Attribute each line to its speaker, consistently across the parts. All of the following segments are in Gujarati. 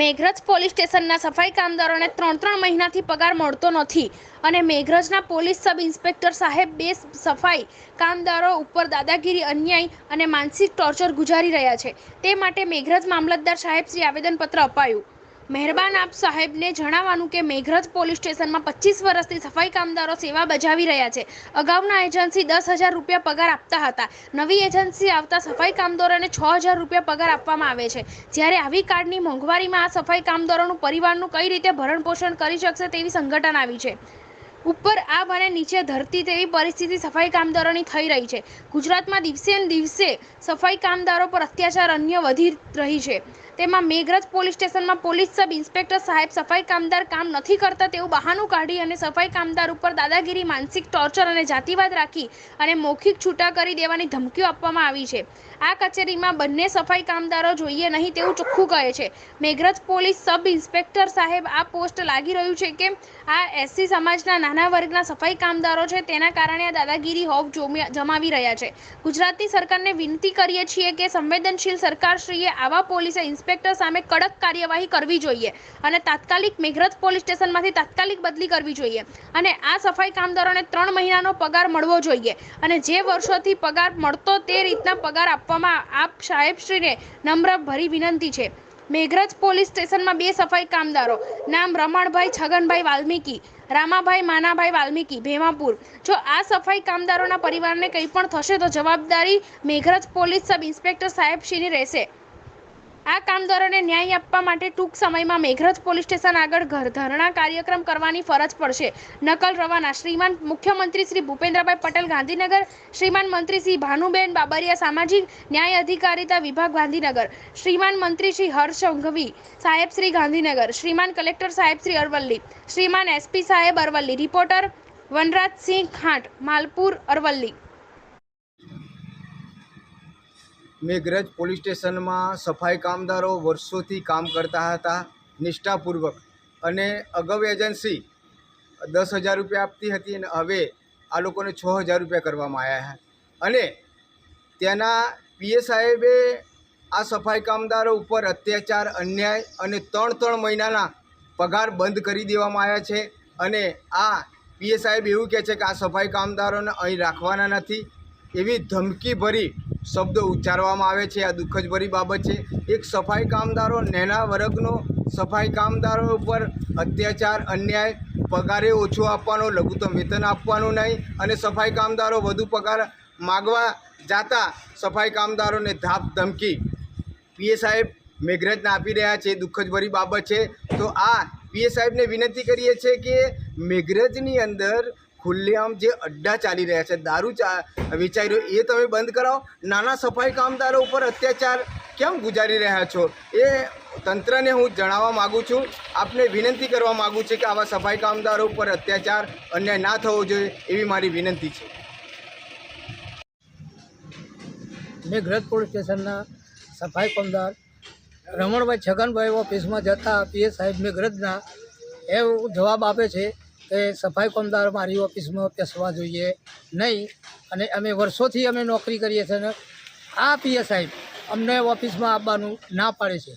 Speaker 1: મેઘરજ પોલીસ સ્ટેશનના સફાઈ કામદારોને ત્રણ ત્રણ મહિનાથી પગાર મળતો નથી અને મેઘરજના પોલીસ સબ ઇન્સ્પેક્ટર સાહેબ બે સફાઈ કામદારો ઉપર દાદાગીરી, અન્યાય અને માનસિક ટોર્ચર ગુજારી રહ્યા છે. તે માટે મેઘરજ મામલતદાર સાહેબ શ્રી આવેદનપત્ર અપાયું. મહેરબાન આપ સાહેબને જણાવવાનું કે મેઘરજ પોલીસ સ્ટેશનમાં પચીસ વર્ષથી સફાઈ કામદારો સેવા બજાવી રહ્યા છે. અગાઉના એજન્સી દસ હજાર રૂપિયા પગાર આપતા હતા. નવી એજન્સી આવતા સફાઈ કામદારોને છ હજાર રૂપિયા પગાર આપવામાં આવે છે. જ્યારે આવી કાર્ડની મોંઘવારીમાં આ સફાઈ કામદારોનું પરિવારનું કઈ રીતે ભરણ પોષણ કરી શકશે તેવી સંગઠન આવી છે. ઉપર આ અને નીચે ધરતી તેવી પરિસ્થિતિ સફાઈ કામદારોની થઈ રહી છે. ગુજરાતમાં દિવસે ને દિવસે સફાઈ કામદારો પર અત્યાચાર અન્ય વધી રહી છે. તેમાં મેઘરજ પોલીસ સ્ટેશનમાં પોલીસ સબ ઇન્સ્પેક્ટર સાહેબ સફાઈ કામદાર કામ નથી કરતા તેવું બહાનું કાઢી અને સફાઈ કામદાર ઉપર દાદાગીરી, માનસિક ટોર્ચર અને જાતિવાદ રાખી અને મૌખિક છૂટા કરી દેવાની ધમકીઓ આપવામાં આવી છે. આ કચેરીમાં બંને સફાઈ કામદારો જોઈએ નહીં તેવું ચોખ્ખું કહે છે. મેઘરજ પોલીસ સબ ઇન્સ્પેક્ટર સાહેબ, આ પોસ્ટ લાગી રહ્યું છે કે આ એસસી સમાજના નાના વર્ગના સફાઈ કામદારો છે, તેના કારણે આ દાદાગીરી હોફ જોમી- જમાવી રહ્યા છે. ગુજરાતની સરકારને વિનંતી કરીએ છીએ કે સંવેદનશીલ સરકારશ્રીએ આવા પોલીસે ઇન્સ્પેક્ટર સામે કડક કાર્યવાહી કરવી જોઈએ અને તાત્કાલિક મેઘરજ પોલીસ સ્ટેશનમાંથી તાત્કાલિક બદલી કરવી જોઈએ. અને આ સફાઈ કામદારોને ત્રણ મહિનાનો પગાર મળવો જોઈએ અને જે વર્ષોથી પગાર મળતો તે રીતના પગાર આપવામાં આપ સાહેબશ્રીને નમ્ર ભરી વિનંતી છે. મેઘરજ પોલીસ સ્ટેશનમાં બે સફાઈ કામદારો, નામ રમણભાઈ છગનભાઈ વાલ્મીકી, રામાભાઈ માનાભાઈ વાલ્મીકી, ભેમાપુર. જો આ સફાઈ કામદારોના પરિવારને કંઈ પણ થશે તો જવાબદારી મેઘરજ પોલીસ સબ ઇન્સ્પેક્ટર સાહેબશ્રીની રહેશે. આ કામદારોને ન્યાય આપવા માટે ટૂંક સમયમાં મેઘરજ પોલીસ સ્ટેશન આગળ ઘર ધરણા કાર્યક્રમ કરવાની ફરજ પડશે. નકલ રવાના શ્રીમાન મુખ્યમંત્રી શ્રી ભૂપેન્દ્રભાઈ પટેલ ગાંધીનગર, શ્રીમાન મંત્રી શ્રી ભાનુબેન બાબરિયા સામાજિક ન્યાય અધિકારિતા વિભાગ ગાંધીનગર, શ્રીમાન મંત્રી શ્રી હર્ષ સંઘવી સાહેબ શ્રી ગાંધીનગર, શ્રીમાન કલેક્ટર સાહેબ શ્રી અરવલ્લી, શ્રીમાન એસપી સાહેબ અરવલ્લી, રિપોર્ટર વનરાજસિંહ ખાંટ, માલપુર અરવલ્લી.
Speaker 2: મેઘરજ પોલીસ સ્ટેશનમાં સફાઈ કામદારો વર્ષોથી કામ કરતા હતા, નિષ્ઠાપૂર્વક. અને અગાઉ એજન્સી દસ હજાર રૂપિયા આપતી હતી અને હવે આ લોકોને છ હજાર રૂપિયા કરવામાં આવ્યા હતા અને તેના પીએ સાહેબે આ સફાઈ કામદારો ઉપર અત્યાચાર, અન્યાય અને ત્રણ ત્રણ મહિનાના પગાર બંધ કરી દેવામાં આવ્યા છે. અને આ પીએ સાહેબ એવું કહે છે કે આ સફાઈ કામદારોને અહીં રાખવાના નથી. એવી ધમકી ભરી શબ્દો ઉચ્ચારવામાં આવે છે, આ દુઃખજભરી બાબત છે. એક સફાઈ કામદારો નેના વર્ગનો સફાઈ કામદારો ઉપર અત્યાચાર, અન્યાય, પગારે ઓછો આપવાનો, લઘુત્તમ વેતન આપવાનું નહીં અને સફાઈ કામદારો વધુ પગાર માગવા જાતા સફાઈ કામદારોને ધાપ ધમકી. પીએ સાહેબ મેઘરજને આપી રહ્યા છે, દુઃખજભરી બાબત છે. તો આ પીએ સાહેબને વિનંતી કરીએ છીએ કે મેઘરજની અંદર ખુલ્લેઆમ જે અડ્ડા ચાલી રહ્યા છે, દારૂ ચા, વેચાઈ રહ્યો, એ તમે બંધ કરાવો. નાના સફાઈ કામદારો ઉપર અત્યાચાર કેમ ગુજારી રહ્યા છો? એ તંત્રને હું જણાવવા માગું છું. આપને વિનંતી કરવા માગું છું કે આવા સફાઈ કામદારો ઉપર અત્યાચાર અન્યાય ના થવો જોઈએ એવી મારી વિનંતી છે.
Speaker 3: મેઘરજ પોલીસ સ્ટેશનના સફાઈ કામદાર રમણભાઈ છગનભાઈ ઓફિસમાં જતા પીએસ સાહેબ મેઘરજના એ જવાબ આપે છે કે સફાઈ કામદાર મારી ઓફિસમાં પેસવા જોઈએ નહીં. અને અમે વર્ષોથી અમે નોકરી કરીએ છીએ ને આ પીએસ સાહેબ અમને ઓફિસમાં આવવાનું ના પાડે છે.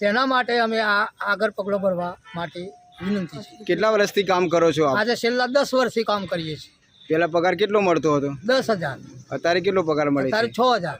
Speaker 3: તેના માટે અમે આ આગળ પગલો ભરવા માટે વિનંતી છે.
Speaker 2: કેટલા વર્ષથી કામ કરો છો
Speaker 3: આજે છેલ્લા દસ વર્ષથી કામ કરીએ છીએ.
Speaker 2: પહેલાં પગાર કેટલો મળતો હતો?
Speaker 3: દસ હજાર.
Speaker 2: અત્યારે કેટલો પગાર મળે
Speaker 3: અત્યારે છ હજાર.